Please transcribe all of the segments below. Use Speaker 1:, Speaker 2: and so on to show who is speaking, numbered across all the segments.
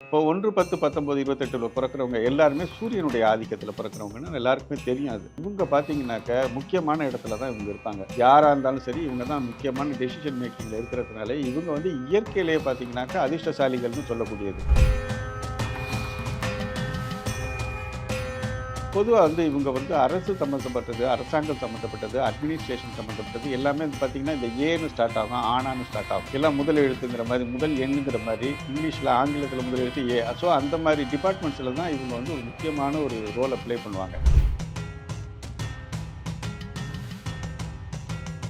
Speaker 1: இப்போ ஒன்று பத்து பத்தொம்போது இருபத்தெட்டில் பிறக்கிறவங்க எல்லாருமே சூரியனுடைய ஆதிக்கத்தில் பிறக்கிறவங்கன்னு எல்லாருக்குமே தெரியும் அது இவங்க பார்த்தீங்கன்னாக்க முக்கியமான இடத்துல தான் இவங்க இருப்பாங்க. யாராக இருந்தாலும் சரி இவங்க தான் முக்கியமான டெசிஷன் மேக்கிங்கில் இருக்கிறதுனால இவங்க வந்து இயற்கையிலேயே பார்த்தீங்கன்னாக்கா அதிர்ஷ்டசாலிகள்னு சொல்லக்கூடியது. பொதுவாக வந்து இவங்க வந்து அரசு சம்மந்தப்பட்டது அரசாங்கம் சம்மந்தப்பட்டது அட்மினிஸ்ட்ரேஷன் சம்மந்தப்பட்டது எல்லாமே வந்து பார்த்திங்கன்னா இந்த ஏன்னு ஸ்டார்ட் ஆகும் ஆனான்னு ஸ்டார்ட் ஆகும். எல்லாம் முதல் எழுத்துங்கிற மாதிரி முதல் எண்ணுங்கிற மாதிரி இங்கிலீஷில் ஆங்கிலத்தில் முதல் எழுத்து ஏ ஸோ அந்த மாதிரி டிபார்ட்மெண்ட்ஸில் தான் இவங்க வந்து ஒரு முக்கியமான ஒரு ரோலை ப்ளே பண்ணுவாங்க.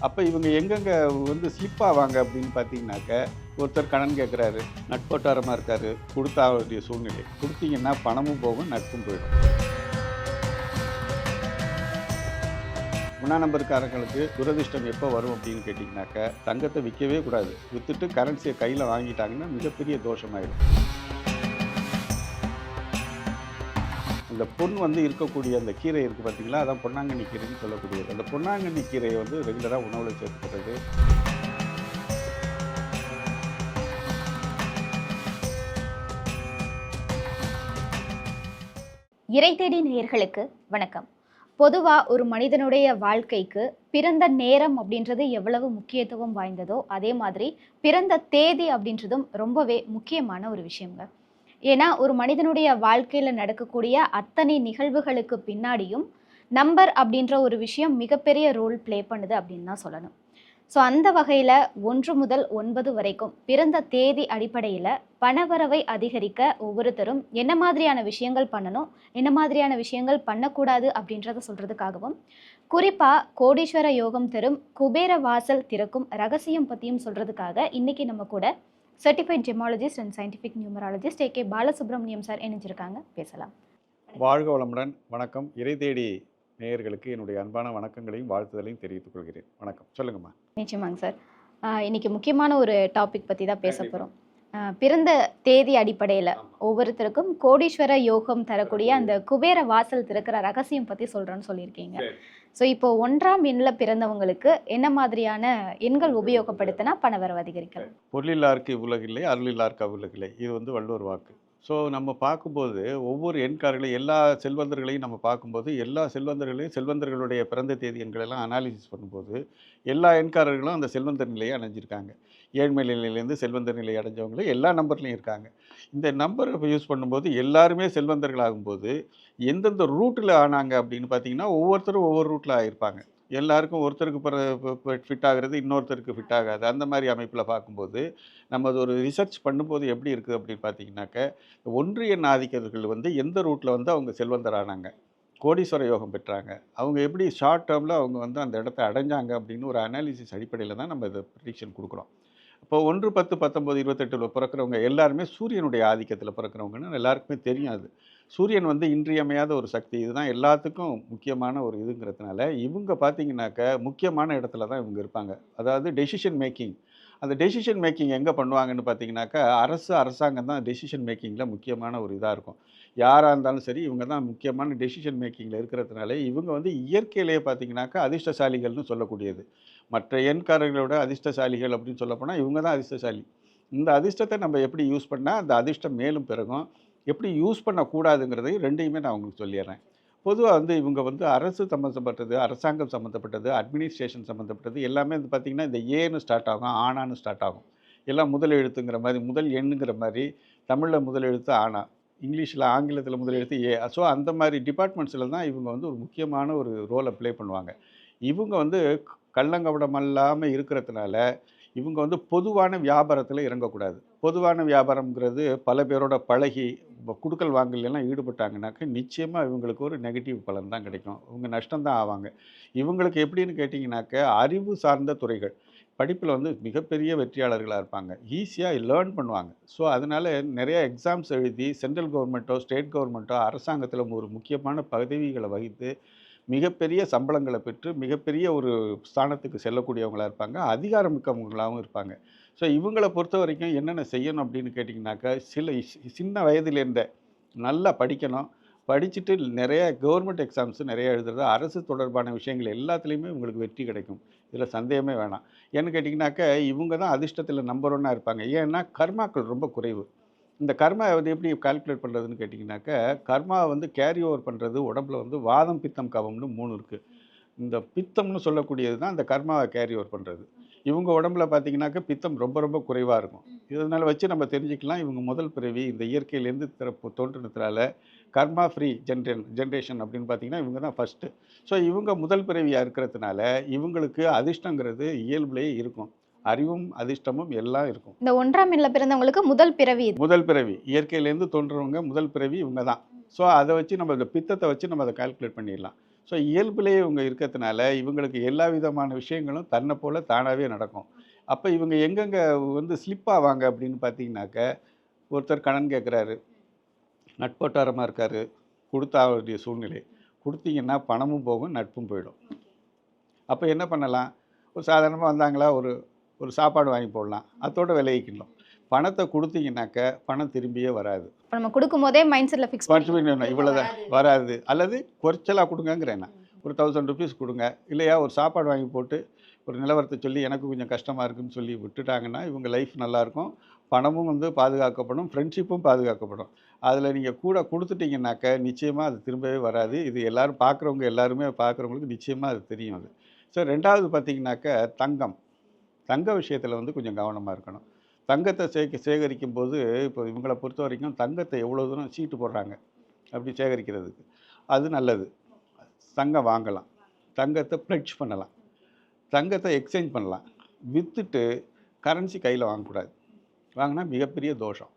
Speaker 1: அப்போ இவங்க எங்கெங்கே வந்து ஸ்லிப் ஆவாங்க அப்படின்னு பார்த்தீங்கன்னாக்க ஒருத்தர் கடன் கேட்குறாரு நட்போட்டாரமாக இருக்காரு கொடுத்தா வேண்டிய சூழ்நிலை. கொடுத்தீங்கன்னா பணமும் போகும் நட்பும் போயிடும். ஒன்றாம் நம்பருக்காரங்களுக்கு துரதிர்ஷ்டம் எப்போ வரும் அப்படின்னு கேட்டிங்கனாக்க தங்கத்தை விற்கவே கூடாது. விற்றுட்டு கரன்சியை கையில் வாங்கிட்டாங்கன்னா மிகப்பெரிய தோஷமாயிடும். இந்த பொன் வந்து இருக்கக்கூடிய அந்த கீரை இருக்குது பார்த்தீங்களா அதான் பொன்னாங்கண்ணி கீரைன்னு சொல்லக்கூடியது. அந்த பொன்னாங்கண்ணி கீரையை வந்து ரெகுலராக உணவில் சேர்த்துக்கிறது.
Speaker 2: இறை தேடி நேயர்களுக்கு வணக்கம். பொதுவாக ஒரு மனிதனுடைய வாழ்க்கைக்கு பிறந்த நேரம் அப்படின்றது எவ்வளவு முக்கியத்துவம் வாய்ந்ததோ அதே மாதிரி பிறந்த தேதி அப்படின்றதும் ரொம்பவே முக்கியமான ஒரு விஷயங்க. ஏன்னா ஒரு மனிதனுடைய வாழ்க்கையில் நடக்கக்கூடிய அத்தனை நிகழ்வுகளுக்கு பின்னாடியும் நம்பர் அப்படின்ற ஒரு விஷயம் மிகப்பெரிய ரோல் ப்ளே பண்ணுது அப்படின்னு தான் சொல்லணும். ஸோ அந்த வகையில் ஒன்று முதல் ஒன்பது வரைக்கும் பிறந்த தேதி அடிப்படையில் பணவரவை அதிகரிக்க ஒவ்வொருத்தரும் என்ன மாதிரியான விஷயங்கள் பண்ணணும் என்ன மாதிரியான விஷயங்கள் பண்ணக்கூடாது அப்படின்றத சொல்கிறதுக்காகவும் குறிப்பாக கோடீஸ்வர யோகம் தரும் குபேர வாசல் திறக்கும் ரகசியம் பற்றியும் சொல்கிறதுக்காக இன்றைக்கி நம்ம கூட certified gemologist and scientific numerologist A K Balasubramaniam sir இணைஞ்சிருக்காங்க. பேசலாம்.
Speaker 1: வாழ்க வளமுடன். வணக்கம். இறை தேடி நேயர்களுக்கு என்னுடைய அன்பான வணக்கங்களையும் வாழ்த்துதலையும் தெரிவித்துக் கொள்கிறேன். வணக்கம். சொல்லுங்கம்மா.
Speaker 2: நிச்சயமாங்க சார். இன்னைக்கு முக்கியமான ஒரு டாபிக் பற்றி தான் பேச. போகிறோம் பிறந்த தேதி அடிப்படையில் ஒவ்வொருத்தருக்கும் கோடீஸ்வர யோகம் தரக்கூடிய அந்த குபேர வாசல் திறக்கிற ரகசியம் பற்றி சொல்கிறேன்னு சொல்லியிருக்கீங்க. ஸோ இப்போ ஒன்றாம் எண்ணில் பிறந்தவங்களுக்கு என்ன மாதிரியான எண்கள் உபயோகப்படுத்தினா பணவரவு அதிகரிக்கலாம்?
Speaker 1: பொருளில்லாருக்கு உலகில்லை அருளில்லாருக்கு அவ்வுலகில்லை. இது வந்து வள்ளுவர் வாக்கு. ஸோ நம்ம பார்க்கும்போது ஒவ்வொரு எண்காரர்களையும் எல்லா செல்வந்தர்களையும் நம்ம பார்க்கும்போது எல்லா செல்வந்தர்களையும் செல்வந்தர்களுடைய பிறந்த தேதி எண்களெல்லாம் அனாலிசிஸ் பண்ணும்போது எல்லா எண்காரர்களும் அந்த செல்வந்தர் நிலையை அடைஞ்சிருக்காங்க. ஏழ்மை நிலையிலேருந்து செல்வந்தர் நிலை அடைஞ்சவங்களும் எல்லா நம்பர்லையும் இருக்காங்க. இந்த நம்பரை யூஸ் பண்ணும்போது எல்லாருமே செல்வந்தர்கள் ஆகும்போது எந்தெந்த ரூட்டில் ஆனாங்க அப்படின்னு பார்த்தீங்கன்னா ஒவ்வொருத்தரும் ஒவ்வொரு ரூட்டில் ஆகியிருப்பாங்க எல்லாருக்கும் ஒருத்தருக்கு ஃபிட் ஆகிறது இன்னொருத்தருக்கு ஃபிட் ஆகாது. அந்த மாதிரி அமைப்பில் பார்க்கும்போது நம்ம அது ஒரு ரிசர்ச் பண்ணும்போது எப்படி இருக்குது அப்படின்னு பார்த்தீங்கன்னாக்க ஒன்றிய ஆதிக்கர்கள் வந்து எந்த ரூட்டில் வந்து அவங்க செல்வந்தர் ஆனாங்க கோடீஸ்வர யோகம் பெற்றாங்க. அவங்க எப்படி ஷார்ட் டேர்மில் அவங்க வந்து அந்த இடத்த அடைஞ்சாங்க அப்படின்னு ஒரு அனாலிசிஸ் அடிப்படையில் தான் நம்ம இதை ப்ரிடிக்ஷன் கொடுக்குறோம். இப்போ ஒன்று பத்து பத்தொம்போது இருபத்தெட்டில் பிறக்கிறவங்க எல்லாருமே சூரியனுடைய ஆதிக்கத்தில் பிறக்கிறவங்கன்னு எல்லாருக்குமே தெரியும் அது. சூரியன் வந்து இன்றியமையாத ஒரு சக்தி. இதுதான் எல்லாத்துக்கும் முக்கியமான ஒரு இதுங்கிறதுனால இவங்க பார்த்தீங்கன்னாக்க முக்கியமான இடத்துல தான் இவங்க இருப்பாங்க. அதாவது டெசிஷன் மேக்கிங் அந்த டெசிஷன் மேக்கிங் எங்கே பண்ணுவாங்கன்னு பார்த்தீங்கன்னாக்கா அரசு அரசாங்கம் தான் டெசிஷன் மேக்கிங்கில் முக்கியமான ஒரு இதாக இருக்கும். யாராக இருந்தாலும் சரி இவங்க தான் முக்கியமான டெசிஷன் மேக்கிங்கில் இருக்கிறதுனால இவங்க வந்து இயற்கையிலேயே பார்த்தீங்கன்னாக்கா அதிர்ஷ்டசாலிகள்னு சொல்லக்கூடியது. மற்ற எண்காரர்களோட அதிர்ஷ்டசாலிகள் அப்படின்னு சொல்லப்போனால் இவங்க தான் அதிர்ஷ்டசாலி. இந்த அதிர்ஷ்டத்தை நம்ம எப்படி யூஸ் பண்ணால் அந்த அதிர்ஷ்டம் மேலும் பெருகும். எப்படி யூஸ் பண்ணக்கூடாதுங்கிறதையும் ரெண்டையுமே நான் உங்களுக்கு சொல்லிடுறேன். பொதுவாக வந்து இவங்க வந்து அரசு சம்மந்தப்பட்டது அரசாங்கம் சம்மந்தப்பட்டது அட்மினிஸ்ட்ரேஷன் சம்மந்தப்பட்டது எல்லாமே வந்து பார்த்திங்கன்னா இந்த ஏன்னு ஸ்டார்ட் ஆகும் ஆனான்னு ஸ்டார்ட் ஆகும். எல்லாம் முதல் எழுத்துங்கிற மாதிரி முதல் எண்ணுங்கிற மாதிரி தமிழில் முதல் எழுத்து ஆனா இங்கிலீஷில் ஆங்கிலத்தில் முதல் எழுத்து ஏ ஸோ அந்த மாதிரி டிபார்ட்மெண்ட்ஸில் தான் இவங்க வந்து ஒரு முக்கியமான ஒரு ரோலை ப்ளே பண்ணுவாங்க. இவங்க வந்து கள்ளங்கவடம் இல்லாமல் இருக்கிறதுனால இவங்க வந்து பொதுவான வியாபாரத்தில் இறங்கக்கூடாது. பொதுவான வியாபாரம்ங்கிறது பல பேரோட பழகி குடுக்கல் வாங்கலாம் ஈடுபட்டாங்கனாக்க நிச்சயமாக இவங்களுக்கு ஒரு நெகட்டிவ் பலன் தான் கிடைக்கும். இவங்க நஷ்டம்தான் ஆவாங்க. இவங்களுக்கு எப்படின்னு கேட்டிங்கனாக்க அறிவு சார்ந்த துறைகள். படிப்பில் வந்து மிகப்பெரிய வெற்றியாளர்களாக இருப்பாங்க. ஈஸியாக லேர்ன் பண்ணுவாங்க. ஸோ அதனால் நிறைய எக்ஸாம்ஸ் எழுதி சென்ட்ரல் கவர்மெண்ட்டோ ஸ்டேட் கவர்மெண்ட்டோ அரசாங்கத்தில் ஒரு முக்கியமான பதவிகளை வகித்து மிகப்பெரிய சம்பளங்களை பெற்று மிகப்பெரிய ஒரு ஸ்தானத்துக்கு செல்லக்கூடியவங்களாக இருப்பாங்க. அதிகாரமிக்கவங்களாகவும் இருப்பாங்க. ஸோ இவங்களை பொறுத்த வரைக்கும் என்னென்ன செய்யணும் அப்படின்னு கேட்டிங்கனாக்கா சில இஸ்- சின்ன வயதிலேருந்தே நல்லா படிக்கணும். படிச்சுட்டு நிறைய கவர்மெண்ட் எக்ஸாம்ஸ் நிறைய எழுதுறது அரசு தொடர்பான விஷயங்கள் எல்லாத்துலேயுமே இவங்களுக்கு வெற்றி கிடைக்கும். இதில் சந்தேகமே வேணாம். ஏன்னு கேட்டிங்கனாக்கா இவங்க தான் அதிர்ஷ்டத்தில் நம்பர் ஒன்னாக இருப்பாங்க. ஏன்னா கர்மாக்கள் ரொம்ப குறைவு. இந்த கர்மா வந்து எப்படி கால்குலேட் பண்ணுறதுன்னு கேட்டிங்கனாக்கா கர்மா வந்து கேரி ஓவர் பண்ணுறது உடம்புல வந்து வாதம் பித்தம் கவம்னு மூணு இருக்குது இந்த பித்தம்னு சொல்லக்கூடியது தான் இந்த கர்மாவை கேரி ஓவர் பண்ணுறது இவங்க உடம்புல பார்த்தீங்கன்னாக்க பித்தம் ரொம்ப ரொம்ப குறைவாக இருக்கும். இதனால் வச்சு நம்ம தெரிஞ்சுக்கலாம் இவங்க முதல் பிறவி இந்த இயற்கையிலேருந்து திறப்பு தோன்றினதுனால கர்மா ஃப்ரீ ஜென்ரேன் ஜென்ரேஷன் அப்படின்னு பார்த்தீங்கன்னா இவங்க தான் ஃபஸ்ட்டு ஸோ இவங்க முதல் பிறவியாக இருக்கிறதுனால இவங்களுக்கு அதிர்ஷ்டங்கிறது இயல்புலேயே இருக்கும். அறிவும் அதிர்ஷ்டமும் எல்லாம் இருக்கும்.
Speaker 2: இந்த ஒன்றாம் எண்ணில் பிறந்தவங்களுக்கு முதல் பிறவி
Speaker 1: முதல் பிறவி. இயற்கையிலேருந்து தோன்றவங்க முதல் பிறவி இவங்க தான். ஸோ அதை வச்சு நம்ம இந்த பித்தத்தை வச்சு நம்ம அதை கால்குலேட் பண்ணிடலாம். ஸோ இயல்புலேயே இவங்க இருக்கிறதுனால இவங்களுக்கு எல்லா விதமான விஷயங்களும் தன்னை போல் தானாகவே நடக்கும். அப்போ இவங்க எங்கெங்கே வந்து ஸ்லிப் ஆவாங்க அப்படின்னு பார்த்தீங்கன்னாக்க ஒருத்தர் கடன் கேட்குறாரு நட்போட்டாரமாக இருக்கார் கொடுத்தா வேண்டிய சூழ்நிலை. கொடுத்தீங்கன்னா பணமும் போகும் நட்பும் போயிடும். அப்போ என்ன பண்ணலாம்? ஒரு சாதாரணமாக வந்தாங்களா ஒரு ஒரு சாப்பாடு வாங்கி போடலாம். அதோட விளைவிக்கணும் பணத்தை கொடுத்தீங்கன்னாக்க பணம் திரும்பியே வராது.
Speaker 2: நம்ம கொடுக்கும் போதே மைண்ட் செட்டில் ஃபிக்ஸ்
Speaker 1: பட்ஜெட் இவ்வளோதான் வராது. அல்லது குறைச்சலாக கொடுங்கங்கிறேன் நான். ஒரு தௌசண்ட் ருபீஸ் கொடுங்க. இல்லையா ஒரு சாப்பாடு வாங்கி போட்டு ஒரு நிலவரத்தை சொல்லி எனக்கு கொஞ்சம் கஷ்டமாக இருக்குன்னு சொல்லி விட்டுட்டாங்கன்னா இவங்க லைஃப் நல்லாயிருக்கும் பணமும் வந்து பாதுகாக்கப்படும். ஃப்ரெண்ட்ஷிப்பும் பாதுகாக்கப்படும். அதில் நீங்கள் கூட கொடுத்துட்டீங்கன்னாக்க நிச்சயமாக அது திரும்பவே வராது. இது எல்லாரும் பார்க்குறவங்க எல்லாருமே பார்க்குறவங்களுக்கு நிச்சயமாக அது தெரியும் அது. ஸோ ரெண்டாவது பார்த்தீங்கன்னாக்க தங்கம். தங்க விஷயத்தில் வந்து கொஞ்சம் கவனமாக இருக்கணும். தங்கத்தை சேக சேகரிக்கும் போது இப்போ இவங்களை பொறுத்த வரைக்கும் தங்கத்தை எவ்வளோ தூரம் சீட்டு போடுறாங்க அப்படி சேகரிக்கிறதுக்கு. அது நல்லது. தங்கம் வாங்கலாம். தங்கத்தை ப்ளட்ஜ் பண்ணலாம். தங்கத்தை எக்ஸ்சேஞ்ச் பண்ணலாம். விற்றுட்டு கரன்சி கையில் வாங்கக்கூடாது. வாங்கினா மிகப்பெரிய தோஷம்.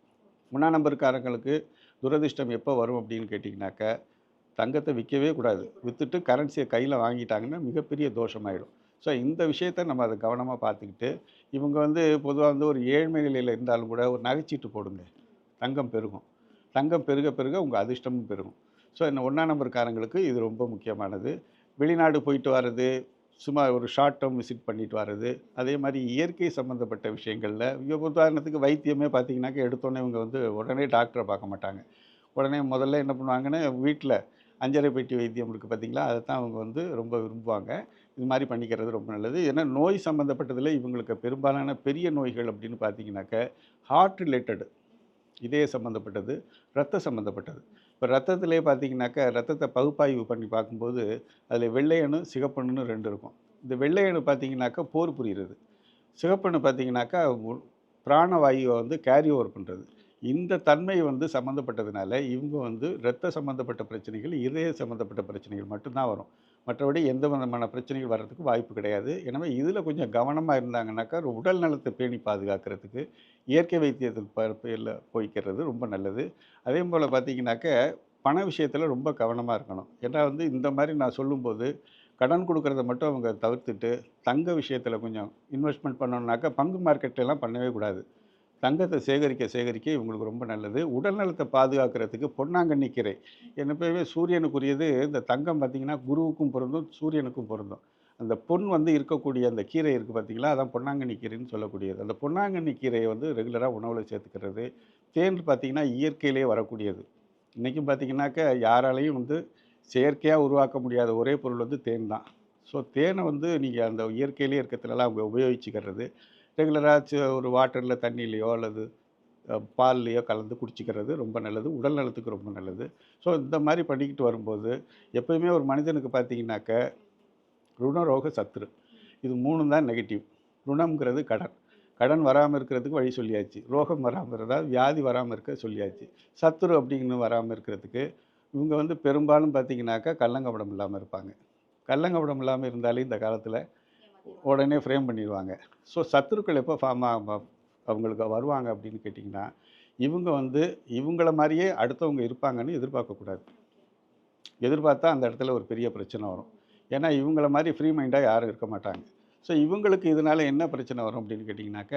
Speaker 1: முன்னா நம்பர்காரங்களுக்கு துரதிர்ஷ்டம் எப்போ வரும் அப்படின்னு கேட்டிங்கனாக்க தங்கத்தை விற்கவே கூடாது. விற்றுட்டு கரன்சியை கையில் வாங்கிட்டாங்கன்னா மிகப்பெரிய தோஷமாயிடும். ஸோ இந்த விஷயத்த நம்ம அதை கவனமாக பார்த்துக்கிட்டு இவங்க வந்து பொதுவாக வந்து ஒரு ஏழ்மை நிலையில் இருந்தாலும் கூட ஒரு நகைச்சீட்டு போடுங்க. தங்கம் பெருகும். தங்கம் பெருக பெருக உங்கள் அதிர்ஷ்டமும் பெருகும். ஸோ இந்த ஒன்றாம் நம்பர்காரங்களுக்கு இது ரொம்ப முக்கியமானது. வெளிநாடு போயிட்டு வர்றது சும்மா ஒரு ஷார்ட் டேர்ம் விசிட் பண்ணிட்டு வர்றது அதே மாதிரி இயற்கை சம்மந்தப்பட்ட விஷயங்களில் இவங்க உதாரணத்துக்கு வைத்தியமே பார்த்தீங்கன்னாக்கா எடுத்தோன்னே இவங்க வந்து உடனே டாக்டரை பார்க்க மாட்டாங்க. உடனே முதல்ல என்ன பண்ணுவாங்கன்னா வீட்டில் அஞ்சரை பெட்டி வைத்தியம் இருக்குது பார்த்தீங்களா அதை தான் அவங்க வந்து ரொம்ப விரும்புவாங்க. இது மாதிரி பண்ணிக்கிறது ரொம்ப நல்லது. ஏன்னா நோய் சம்மந்தப்பட்டதில் இவங்களுக்கு பெரும்பாலான பெரிய நோய்கள் அப்படின்னு பார்த்தீங்கன்னாக்க ஹார்ட் ரிலேட்டடு இதய சம்மந்தப்பட்டது ரத்த சம்மந்தப்பட்டது இப்போ ரத்தத்திலே பார்த்தீங்கன்னாக்க ரத்தத்தை பகுப்பாய்வு பண்ணி பார்க்கும்போது அதில் வெள்ளையணு சிகப்பணுன்னு ரெண்டு இருக்கும். இந்த வெள்ளையணு பார்த்தீங்கன்னாக்கா போர் புரிகிறது சிகப்பணு பார்த்தீங்கன்னாக்கா பிராணவாயுவை வந்து கேரி ஓவர் பண்ணுறது இந்த தன்மை வந்து சம்மந்தப்பட்டதுனால இவங்க வந்து இரத்த சம்மந்தப்பட்ட பிரச்சனைகள் இதய சம்மந்தப்பட்ட பிரச்சனைகள் மட்டும்தான் வரும். மற்றபடி எந்த விதமான பிரச்சனைகள் வர்றதுக்கு வாய்ப்பு கிடையாது. எனவே இதில் கொஞ்சம் கவனமாக இருந்தாங்கன்னாக்கா உடல் நலத்தை பேணி பாதுகாக்கிறதுக்கு இயற்கை வைத்தியத்துக்கு ப- போய்க்கிறது ரொம்ப நல்லது. அதே போல் பார்த்தீங்கன்னாக்க பண விஷயத்தில் ரொம்ப கவனமாக இருக்கணும். ஏன்னா வந்து இந்த மாதிரி நான் சொல்லும்போது கடன் கொடுக்குறத மட்டும் அவங்க தவிர்த்துட்டு தங்க விஷயத்தில் கொஞ்சம் இன்வெஸ்ட்மெண்ட் பண்ணணுன்னாக்கா பங்கு மார்க்கெட்லாம் பண்ணவே கூடாது. தங்கத்தை சேகரிக்க சேகரிக்க இவங்களுக்கு ரொம்ப நல்லது. உடல் நலத்தை பாதுகாக்கிறதுக்கு பொன்னாங்கண்ணி கீரை. எப்பவுமே சூரியனுக்குரியது இந்த தங்கம் பார்த்திங்கன்னா குருவுக்கும் பொருந்தும் சூரியனுக்கும் பொருந்தும். அந்த பொன் வந்து இருக்கக்கூடிய அந்த கீரை இருக்குது பார்த்திங்களா? அதான் பொன்னாங்கண்ணி கீரைன்னு சொல்லக்கூடியது. அந்த பொன்னாங்கண்ணி கீரையை வந்து ரெகுலராக உணவில் சேர்த்துக்கிறது. தேன் பார்த்திங்கன்னா இயற்கையிலே வரக்கூடியது. இன்றைக்கும் பார்த்திங்கனாக்கா யாராலையும் வந்து செயற்கையாக உருவாக்க முடியாத ஒரே பொருள் வந்து தேன் தான். ஸோ தேனை வந்து நீங்கள் அந்த இயற்கையிலே இருக்கிறதுலலாம் அவங்க உபயோகிச்சுக்கிறது. ரெகுலராக ஒரு வாட்டரில் தண்ணியிலையோ அல்லது பால்லையோ கலந்து குடிச்சிக்கிறது ரொம்ப நல்லது. உடல் நலத்துக்கு ரொம்ப நல்லது. ஸோ இந்த மாதிரி பண்ணிக்கிட்டு வரும்போது எப்பயுமே ஒரு மனிதனுக்கு பார்த்தீங்கன்னாக்க ருணரோக சத்துரு இது மூணு தான் நெகட்டிவ். ருணம்ங்கிறது கடன். கடன் வராமல் இருக்கிறதுக்கு வழி சொல்லியாச்சு. ரோகம் வராமல் இருந்தால் வியாதி வராமல் இருக்க சொல்லியாச்சு. சத்துரு அப்படின்னு வராமல் இருக்கிறதுக்கு இவங்க வந்து பெரும்பாலும் பார்த்திங்கனாக்கா கள்ளங்கபடம் இல்லாமல் இருப்பாங்க. கள்ளங்கபடம் இல்லாமல் இருந்தாலே இந்த காலத்தில் உடனே ஃப்ரேம் பண்ணிடுவாங்க. ஸோ சத்துருக்கள் எப்போ ஃபார்ம் அவங்களுக்கு வருவாங்க அப்படின்னு கேட்டிங்கன்னா இவங்க வந்து இவங்கள மாதிரியே அடுத்தவங்க இருப்பாங்கன்னு எதிர்பார்க்கக்கூடாது. எதிர்பார்த்தா அந்த இடத்துல ஒரு பெரிய பிரச்சனை வரும். ஏன்னா இவங்கள மாதிரி ஃப்ரீ மைண்டாக யாரும் இருக்க மாட்டாங்க. ஸோ இவங்களுக்கு இதனால் என்ன பிரச்சனை வரும் அப்படின்னு கேட்டிங்கனாக்க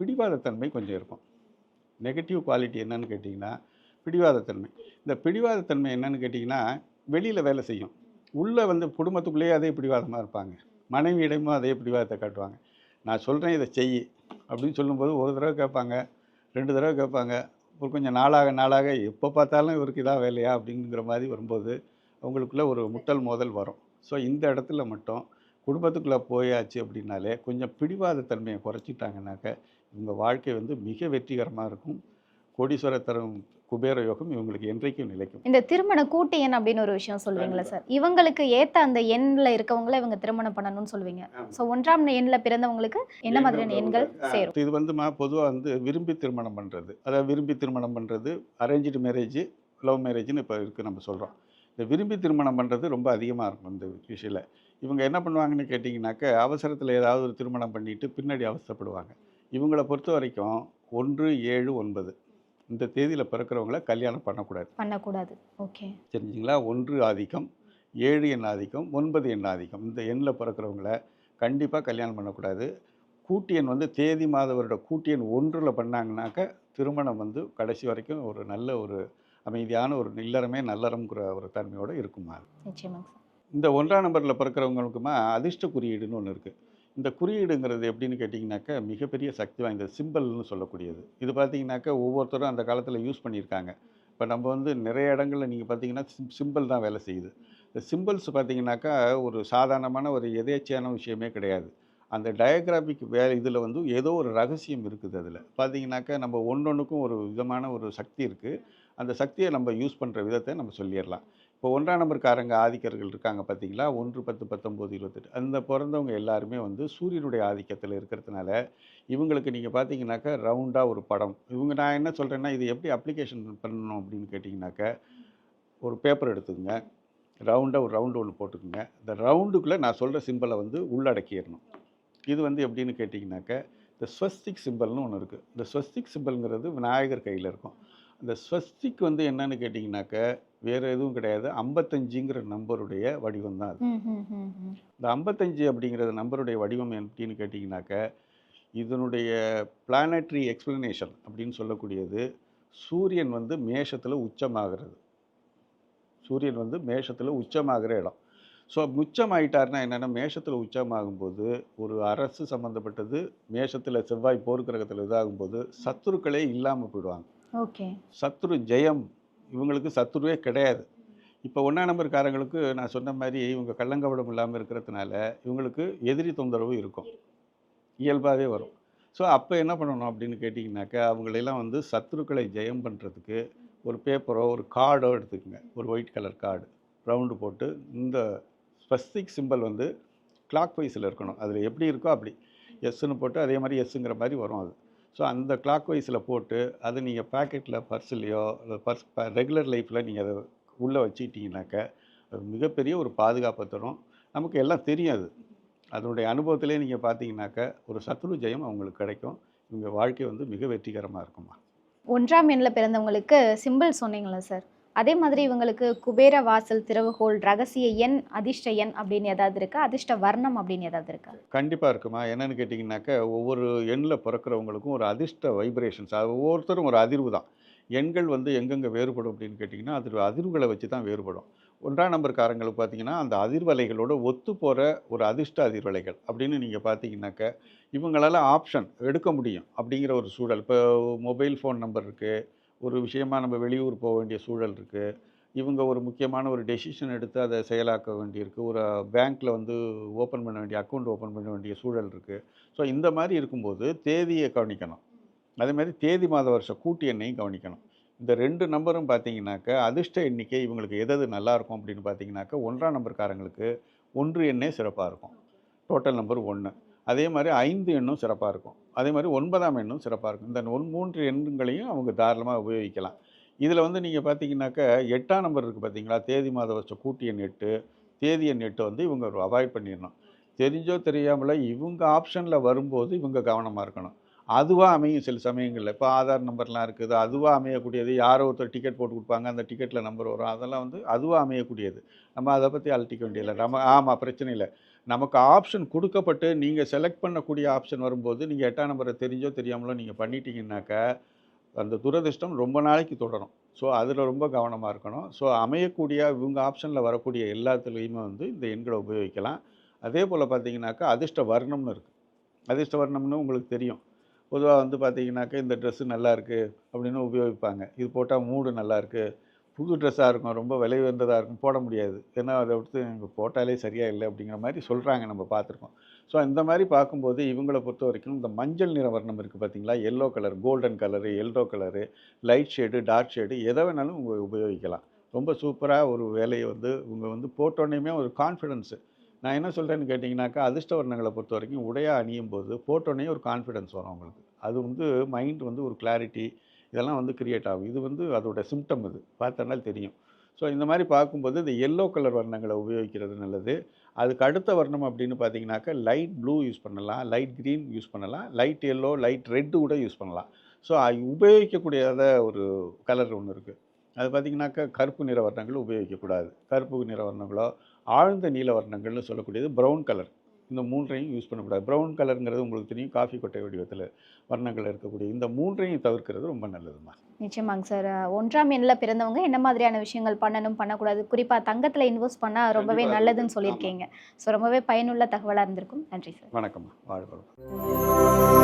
Speaker 1: பிடிவாதத்தன்மை கொஞ்சம் இருக்கும். நெகட்டிவ் குவாலிட்டி என்னன்னு கேட்டிங்கன்னா பிடிவாதத்தன்மை. இந்த பிடிவாதத்தன்மை என்னன்னு கேட்டிங்கன்னா வெளியில் வேலை செய்யும். உள்ளே வந்து குடும்பத்துக்குள்ளேயே அதே பிடிவாதமாக இருப்பாங்க. மனைவியிடமும் அதே பிடிவாதத்தை காட்டுவாங்க. நான் சொல்கிறேன் இதை செய் அப்படின்னு சொல்லும்போது ஒரு தடவை கேட்பாங்க ரெண்டு தடவை கேட்பாங்க. ஒரு கொஞ்சம் நாளாக நாளாக எப்போ பார்த்தாலும் இவருக்கு இதாக வேலையா அப்படிங்கிற மாதிரி வரும்போது அவங்களுக்குள்ள ஒரு முட்டல் மோதல் வரும். ஸோ இந்த இடத்துல மட்டும் குடும்பத்துக்குள்ளே போயாச்சு அப்படின்னாலே கொஞ்சம் பிடிவாத தன்மையை குறைச்சிட்டாங்கனாக்க இவங்க வாழ்க்கை வந்து மிக வெற்றிகரமாக இருக்கும். கோடீஸ்வர தரும் குபேர யோகம் இவங்களுக்கு என்றைக்கும் நிலைக்கும்.
Speaker 2: இந்த திருமண கூட்டு எண் அப்படின்னு ஒரு விஷயம் சொல்லுவீங்களா சார். இவங்களுக்கு ஏத்த அந்த எண்ல இருக்கவங்கள இவங்க திருமணம் பண்ணணும்னு சொல்லுவீங்க. ஸோ ஒன்றாம் எண்ல பிறந்தவங்களுக்கு என்ன மாதிரியான எண்கள் சேரும்?
Speaker 1: இது வந்து பொதுவாக வந்து விரும்பி திருமணம் பண்ணுறது அதாவது விரும்பி திருமணம் பண்ணுறது அரேஞ்சு மேரேஜ் லவ் மேரேஜ்னு இப்போ இருக்குது நம்ம சொல்கிறோம் இந்த விரும்பி திருமணம் பண்ணுறது ரொம்ப அதிகமாக இருக்கும் இந்த விஷயத்தில். இவங்க என்ன பண்ணுவாங்கன்னு கேட்டிங்கனாக்க அவசரத்தில் ஏதாவது ஒரு திருமணம் பண்ணிட்டு பின்னாடி அவசரப்படுவாங்க இவங்களை பொறுத்த வரைக்கும் ஒன்று ஏழு ஒன்பது. இந்த தேதியில் பிறக்கிறவங்கள கல்யாணம் பண்ணக்கூடாது.
Speaker 2: பண்ணக்கூடாது. ஓகே.
Speaker 1: தெரிஞ்சுங்களா? ஒன்று ஆதிக்கம் ஏழு எண் ஆதிக்கம் ஒன்பது எண் ஆதிக்கம். இந்த எண்ணில் பிறக்கிறவங்கள கண்டிப்பாக கல்யாணம் பண்ணக்கூடாது. கூட்டு எண் வந்து தேதி மாத வருட கூட்டு எண் ஒன்றில் பண்ணாங்கனாக்க திருமணம் வந்து கடைசி வரைக்கும் ஒரு நல்ல ஒரு அமைதியான ஒரு இல்லறமே நல்லறம்ங்கிற ஒரு தன்மையோடு இருக்குமா? இந்த ஒன்றாம் நம்பரில் பிறக்கிறவங்களுக்குமா அதிர்ஷ்ட குறியீடுன்னு ஒன்று இருக்குது இந்த குறியீடுங்கிறது எப்படின்னு கேட்டிங்கனாக்கா மிகப்பெரிய சக்தி வாய்ந்த சிம்பிள்னு சொல்லக்கூடியது. இது பார்த்தீங்கன்னாக்கா ஒவ்வொருத்தரும் அந்த காலத்தில் யூஸ் பண்ணியிருக்காங்க. இப்போ நம்ம வந்து நிறைய இடங்களில் நீங்கள் பார்த்தீங்கன்னா சிம்பிள் தான் வேலை செய்யுது. இந்த சிம்பிள்ஸ் பார்த்தீங்கன்னாக்கா ஒரு சாதாரணமான ஒரு எதேச்சியான விஷயமே கிடையாது. அந்த டயக்ராபிக் வே இதில் வந்து ஏதோ ஒரு ரகசியம் இருக்குது அதில். பார்த்தீங்கன்னாக்கா நம்ம ஒன்றொன்றுக்கும் ஒரு விதமான ஒரு சக்தி இருக்குது அந்த சக்தியை நம்ம யூஸ் பண்ணுற விதத்தை நம்ம சொல்லிடலாம். இப்போ ஒன்றாம் நம்பர்காரங்க ஆதிக்கர்கள் இருக்காங்க பார்த்தீங்களா? ஒன்று பத்து பத்தொம்போது இருபத்தெட்டு. அந்த பிறந்தவங்க எல்லாருமே வந்து சூரியனுடைய ஆதிக்கத்தில் இருக்கிறதுனால இவங்களுக்கு நீங்கள் பார்த்தீங்கன்னாக்கா ரவுண்டாக ஒரு படம். இவங்க நான் என்ன சொல்கிறேன்னா இது எப்படி அப்ளிகேஷன் பண்ணணும் அப்படின்னு கேட்டிங்கனாக்கா ஒரு பேப்பர் எடுத்துக்கங்க. ரவுண்டாக ஒரு ரவுண்டு ஒன்று போட்டுக்கோங்க. இந்த ரவுண்டுக்குள்ளே நான் சொல்கிற சிம்பிளை வந்து உள்ளடக்கிடணும். இது வந்து எப்படின்னு கேட்டிங்கனாக்கா இந்த ஸ்வஸ்திக் சிம்பிள்னு ஒன்று இருக்குது இந்த ஸ்வஸ்திக் சிம்பிள்ங்கிறது விநாயகர் கையில் இருக்கும். இந்த ஸ்வஸ்திக் வந்து என்னன்னு கேட்டிங்கனாக்க வேறு எதுவும் கிடையாது. ஐம்பத்தஞ்சுங்கிற நம்பருடைய வடிவம் தான் அது. இந்த ஐம்பத்தஞ்சு அப்படிங்கிற நம்பருடைய வடிவம் எப்படின்னு கேட்டிங்கனாக்க இதனுடைய பிளானட்ரி எக்ஸ்பிளனேஷன் அப்படின்னு சொல்லக்கூடியது சூரியன் வந்து மேஷத்தில் உச்சமாகிறது. சூரியன் வந்து மேஷத்தில் உச்சமாகிற இடம். ஸோ உச்சமாயிட்டாருன்னா என்னென்னா மேஷத்தில் உச்சமாகும்போது ஒரு அரசு சம்மந்தப்பட்டது மேஷத்தில் செவ்வாய் போர்க்கிரகத்தில் இதாகும்போது சத்துருக்களே இல்லாமல் போயிடுவாங்க.
Speaker 2: ஓகே.
Speaker 1: சத்ரு ஜெயம் இவங்களுக்கு சத்துருவே கிடையாது. இப்போ ஒன்றா நம்பர்காரங்களுக்கு நான் சொன்ன மாதிரி இவங்க கள்ளங்கவடம் இல்லாமல் இருக்கிறதுனால இவங்களுக்கு எதிரி தொந்தரவு இருக்கும். இயல்பாகவே வரும். ஸோ அப்போ என்ன பண்ணணும் அப்படின்னு கேட்டிங்கனாக்கா அவங்களெல்லாம் வந்து சத்துருக்களை ஜெயம் பண்ணுறதுக்கு ஒரு பேப்பரோ ஒரு கார்டோ எடுத்துக்கோங்க. ஒரு ஒயிட் கலர் கார்டு ரவுண்டு போட்டு இந்த ஸ்பெசிஃபிக் சிம்பிள் வந்து கிளாக் வைஸில் இருக்கணும். அதில் எப்படி இருக்கோ அப்படி. எஸ்ன்னு போட்டு அதே மாதிரி எஸ்ஸுங்கிற மாதிரி வரும் அது. ஸோ அந்த கிளாக் வைஸில் போட்டு அது நீங்கள் பேக்கெட்டில் பர்ஸ்லேயோ பர்ஸ் ரெகுலர் லைஃப்பில் நீங்கள் அதை உள்ளே வச்சுக்கிட்டீங்கனாக்க அது மிகப்பெரிய ஒரு பாதுகாப்பை தரும். நமக்கு எல்லாம் தெரியும் அது. அதனுடைய அனுபவத்திலே நீங்கள் பார்த்தீங்கன்னாக்க ஒரு சத்ரு ஜெயம் அவங்களுக்கு கிடைக்கும். இவங்க வாழ்க்கை வந்து மிக வெற்றிகரமாக இருக்குமா
Speaker 2: ஒன்றாம் எண்ணில் பிறந்தவங்களுக்கு சிம்பிள் சொன்னீங்களா சார் அதே மாதிரி இவங்களுக்கு குபேர வாசல் திறவுகோல் ரகசிய எண் அதிர்ஷ்ட எண் அப்படின்னு ஏதாவது இருக்கா? அதிர்ஷ்ட வர்ணம் அப்படின்னு ஏதாவது இருக்கா?
Speaker 1: கண்டிப்பாக இருக்குமா? என்னன்னு கேட்டிங்கனாக்கா ஒவ்வொரு எண்ணில் பிறக்கிறவங்களுக்கும் ஒரு அதிர்ஷ்ட வைப்ரேஷன்ஸ் ஒவ்வொருத்தரும் ஒரு அதிர்வு தான். எண்கள் வந்து எங்கெங்கே வேறுபடும் அப்படின்னு கேட்டிங்கன்னா அது அதிர்வுகளை வச்சு தான் வேறுபடும். ஒன்றாம் நம்பர்காரங்களுக்கு பார்த்தீங்கன்னா அந்த அதிர்வலைகளோட ஒத்து போகிற ஒரு அதிர்ஷ்ட அதிர்வலைகள் அப்படின்னு நீங்கள் பார்த்தீங்கன்னாக்க இவங்களால் ஆப்ஷன் எடுக்க முடியும் அப்படிங்கிற ஒரு சூழல். இப்போ மொபைல் ஃபோன் நம்பர் இருக்குது ஒரு விஷயமா நம்ம வெளியூர் போக வேண்டிய சூழல் இருக்குது இவங்க ஒரு முக்கியமான ஒரு டெசிஷன் எடுத்து அதை செயலாக்க வேண்டியிருக்கு. ஒரு பேங்க்கில் வந்து ஓப்பன் பண்ண வேண்டிய அக்கௌண்ட் ஓப்பன் பண்ண வேண்டிய சூழல் இருக்குது ஸோ இந்த மாதிரி இருக்கும்போது தேதியை கவனிக்கணும். அதே மாதிரி தேதி மாத வருஷம் கூட்டு எண்ணையும் கவனிக்கணும். இந்த ரெண்டு நம்பரும் பார்த்தீங்கன்னாக்க அதிர்ஷ்ட எண்ணிக்கை இவங்களுக்கு எதது நல்லாயிருக்கும் அப்படின்னு பார்த்தீங்கன்னாக்க ஒன்றாம் நம்பர்காரங்களுக்கு ஒன்று எண்ணே சிறப்பாக இருக்கும். டோட்டல் நம்பர் ஒன்று அதே மாதிரி ஐந்து எண்ணும் சிறப்பாக இருக்கும். அதே மாதிரி ஒன்பதாம் எண்ணும் சிறப்பாக இருக்கும். இந்த ஒன் மூன்று எண்களையும் அவங்க தாராளமாக உபயோகிக்கலாம். இதில் வந்து நீங்கள் பார்த்தீங்கன்னாக்க எட்டாம் நம்பர் இருக்குது பார்த்தீங்களா தேதி மாத வருஷம் கூட்டி எண் எட்டு. தேதி எண் எட்டு வந்து இவங்க அவாய்ட் பண்ணிடணும். தெரிஞ்சோ தெரியாமலோ இவங்க ஆப்ஷனில் வரும்போது இவங்க கவனமாக இருக்கணும். அதுவாக அமையும் சில சமயங்களில். இப்போ ஆதார் நம்பர்லாம் இருக்குது. அதுவாக அமையக்கூடியது. யாரோ ஒருத்தர் டிக்கெட் போட்டு கொடுப்பாங்க. அந்த டிக்கெட்டில் நம்பர் வரும். அதெல்லாம் வந்து அதுவாக அமையக்கூடியது. நம்ம அதை பற்றி அழட்டிக்க வேண்டியதில்லை. நம்ம ஆமாம் பிரச்சனை இல்லை. நமக்கு ஆப்ஷன் கொடுக்கப்பட்டு நீங்கள் செலக்ட் பண்ணக்கூடிய ஆப்ஷன் வரும்போது நீங்கள் எட்டாம் நம்பரை தெரிஞ்சோ தெரியாமலோ நீங்கள் பண்ணிட்டீங்கன்னாக்கா அந்த துரதிர்ஷ்டம் ரொம்ப நாளைக்கு தொடரும். ஸோ அதில் ரொம்ப கவனமாக இருக்கணும். ஸோ அமையக்கூடிய இவங்க ஆப்ஷனில் வரக்கூடிய எல்லாத்துலேயுமே வந்து இந்த எண்களை உபயோகிக்கலாம். அதே போல் பார்த்தீங்கன்னாக்கா அதிர்ஷ்ட வர்ணம்னு இருக்குது அதிர்ஷ்ட வர்ணம்னு உங்களுக்கு தெரியும். பொதுவாக வந்து பார்த்தீங்கன்னாக்கா இந்த ட்ரெஸ்ஸு நல்லாயிருக்கு அப்படின்னு உபயோகிப்பாங்க. இது போட்டால் மூடு நல்லாயிருக்கு புது ட்ரெஸ்ஸாக இருக்கும் ரொம்ப விலை உயர்ந்ததாக இருக்கும் போட முடியாது. ஏன்னா அதை விட்டு எனக்கு போட்டாலே சரியாக இல்லை அப்படிங்கிற மாதிரி சொல்கிறாங்க நம்ம பார்த்துருக்கோம். ஸோ இந்த மாதிரி பார்க்கும்போது இவங்களை பொறுத்த வரைக்கும் இந்த மஞ்சள் நிற வர்ணம் இருக்குது பார்த்தீங்களா? Yellow colour golden colour yellow colour light shade dark shade எதை வேணாலும் உங்கள் உபயோகிக்கலாம். ரொம்ப சூப்பராக ஒரு வேலையை வந்து இவங்க வந்து போட்டோன்னே ஒரு கான்ஃபிடென்ஸு நான் என்ன சொல்கிறேன்னு கேட்டிங்கனாக்கா அதிர்ஷ்ட வர்ணங்களை பொறுத்த வரைக்கும் உடையாக அணியும் போது போட்டோன்னே ஒரு கான்ஃபிடென்ஸ் வரும் அவங்களுக்கு. அது வந்து மைண்ட் வந்து ஒரு கிளாரிட்டி இதெல்லாம் வந்து கிரியேட் ஆகும். இது வந்து அதோடய சிம்டம் இது. பார்த்தனால தெரியும். ஸோ இந்த மாதிரி பார்க்கும்போது இந்த எல்லோ கலர் வர்ணங்களை உபயோகிக்கிறது நல்லது. அதுக்கு அடுத்த வர்ணம் அப்படின்னு பார்த்தீங்கன்னாக்கா லைட் ப்ளூ யூஸ் பண்ணலாம் லைட் க்ரீன் யூஸ் பண்ணலாம் லைட் எல்லோ லைட் ரெட்டு கூட யூஸ் பண்ணலாம். ஸோ உபயோகிக்கக்கூடியத ஒரு கலர் ஒன்று இருக்குது அது பார்த்தீங்கன்னாக்கா கருப்பு நிற வர்ணங்கள் உபயோகிக்கக்கூடாது. கருப்பு நிற வர்ணங்களோ ஆழ்ந்த நீல வர்ணங்கள்னு சொல்லக்கூடியது ப்ரௌன் கலர் இந்த மூன்றையும் யூஸ் பண்ணக்கூடாது. ப்ரௌன் கலருங்கிறது உங்களுக்கு தெரியும் காஃபி கொட்டை வடிவத்தில் வர்ணங்கள் இருக்கக்கூடிய இந்த மூன்றையும் தவிர்க்கிறது ரொம்ப நல்லதுமா
Speaker 2: நிச்சயமாங்க சார் ஒன்றாம் எண்ணில் பிறந்தவங்க என்ன மாதிரியான விஷயங்கள் பண்ணணும் பண்ணக்கூடாது? குறிப்பாக தங்கத்தில் இன்வெஸ்ட் பண்ணால் ரொம்பவே. நல்லதுன்னு சொல்லியிருக்கீங்க. ஸோ ரொம்பவே பயனுள்ள தகவலாக இருந்திருக்கும். நன்றி சார்
Speaker 1: வணக்கம்மா வாழ்க்கை